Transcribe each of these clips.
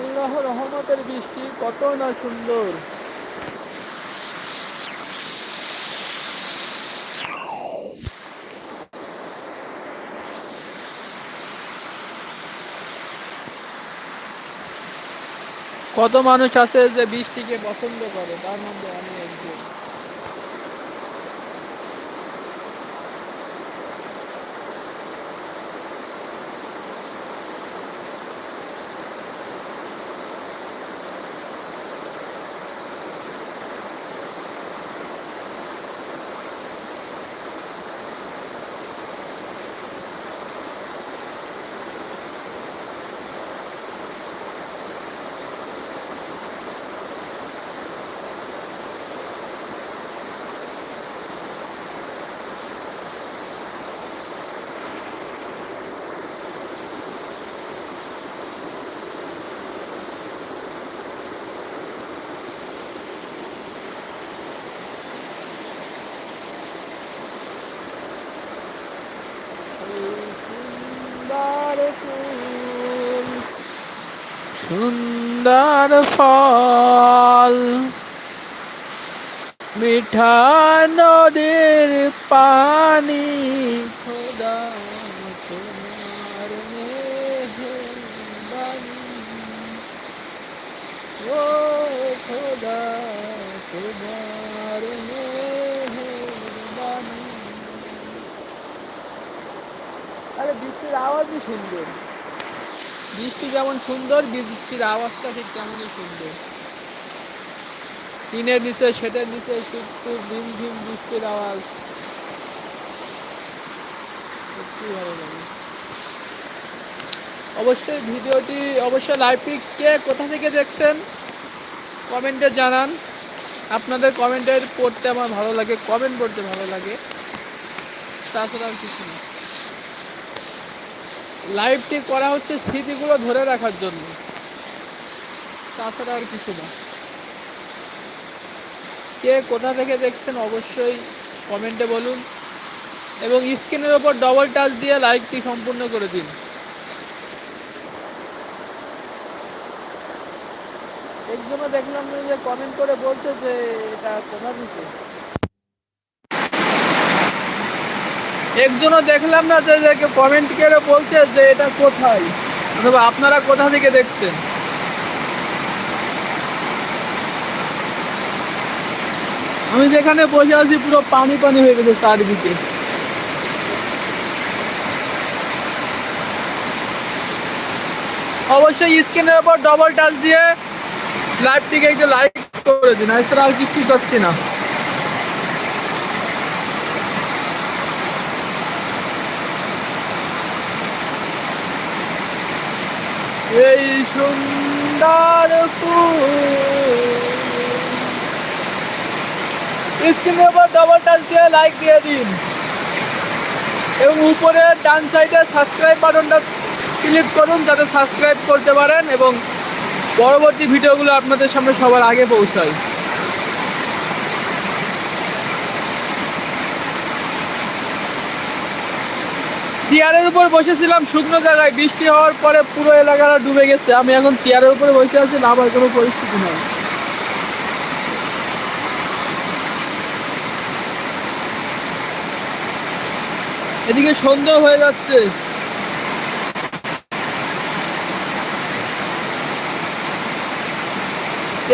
আল্লাহ রহমতের বৃষ্টি কত না সুন্দর। কত মানুষ আছে যে বৃষ্টিকে পছন্দ করে? তার মধ্যে আমি একজন। সুন্দর ফল মিঠা নদীর পানি। খোদা তোমার ও খোদা তোমার আরে বৃষ্টির আওয়াজই সুন্দর। বৃষ্টি যেমন সুন্দর, বৃষ্টির আওয়াজটা ঠিক তেমনই সুন্দর। টিনের নিচে, শেডের নিচে টুকটুক ভিম ভিম বৃষ্টির আওয়াজ। সত্যি ভালো লাগে। অবশ্যই ভিডিওটি, অবশ্যই লাইভটি কে কোথা থেকে দেখছেন, কমেন্টে জানান। আপনাদের কমেন্টের পড়তে আমার ভালো লাগে, কমেন্ট পড়তে ভালো লাগে। তাছাড়া আর কিছু না। লাইভটি করা হচ্ছে স্মৃতিগুলো ধরে রাখার জন্য। তাছাড়া আর কিছু না। কে কোথা থেকে দেখছেন অবশ্যই কমেন্টে বলুন এবং স্ক্রিনের ওপর ডবল টাচ দিয়ে লাইভটি সম্পূর্ণ করে দিন। একজনও দেখলাম যে কমেন্ট করে বলছে যে, এটা কোথা দিতে একজনও দেখলাম না যে কমেন্ট করে বলছে যে এটা কোথায়? অথবা আপনারা কোথা থেকে দেখছেন? আমি যেখানে বসে আছি পুরো পানি পানি হয়ে গেছে চারিদিকে। অবশ্যই স্ক্রিনের উপর ডবল টাচ দিয়ে লাইভটিকে একটু লাইক করে দিন, এছাড়া আর কিছুই করছি না। এই সুন্দর স্ক্রিনের উপর ডবল টাচ দিয়ে লাইক দিয়ে দিন। এবং উপরে ডান সাইডে সাবস্ক্রাইব বাটনটা ক্লিক করুন যাতে সাবস্ক্রাইব করতে পারেন এবং পরবর্তী ভিডিওগুলো আপনাদের সামনে সবার আগে পৌঁছায়। চেয়ারের উপর বসেছিলাম, শুকনো জায়গায়। বৃষ্টি হওয়ার পরে পুরো এলাকাটা ডুবে গেছে। আমি এখন চেয়ারের উপরে বসে আছি নামার কোনো পরিস্থিতি নেই। এদিকে সন্ধ্যা হয়ে যাচ্ছে।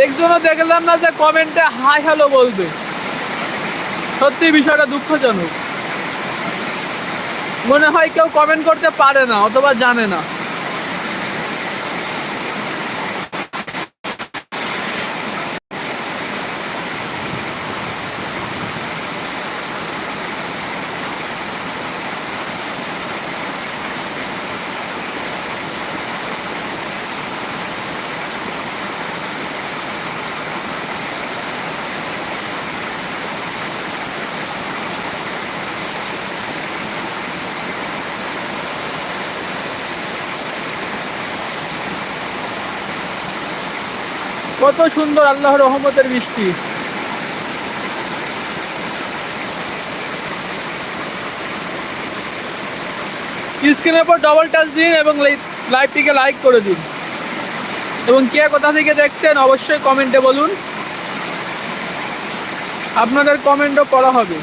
একজনও দেখলাম না যে কমেন্টে হাই হ্যালো বলবে। সত্যি বিষয়টা দুঃখজনক। মনে হয় কেউ কমেন্ট করতে পারে না অথবা জানে না। কত সুন্দর আল্লাহর রহমতের বৃষ্টি। স্ক্রিনের উপর ডবল টাচ দিন এবং লাইভটিকে লাইক করে দিন। এবং কে কোথা থেকে দেখছেন অবশ্যই কমেন্টে বলুন। আপনাদের কমেন্টও করা হবে।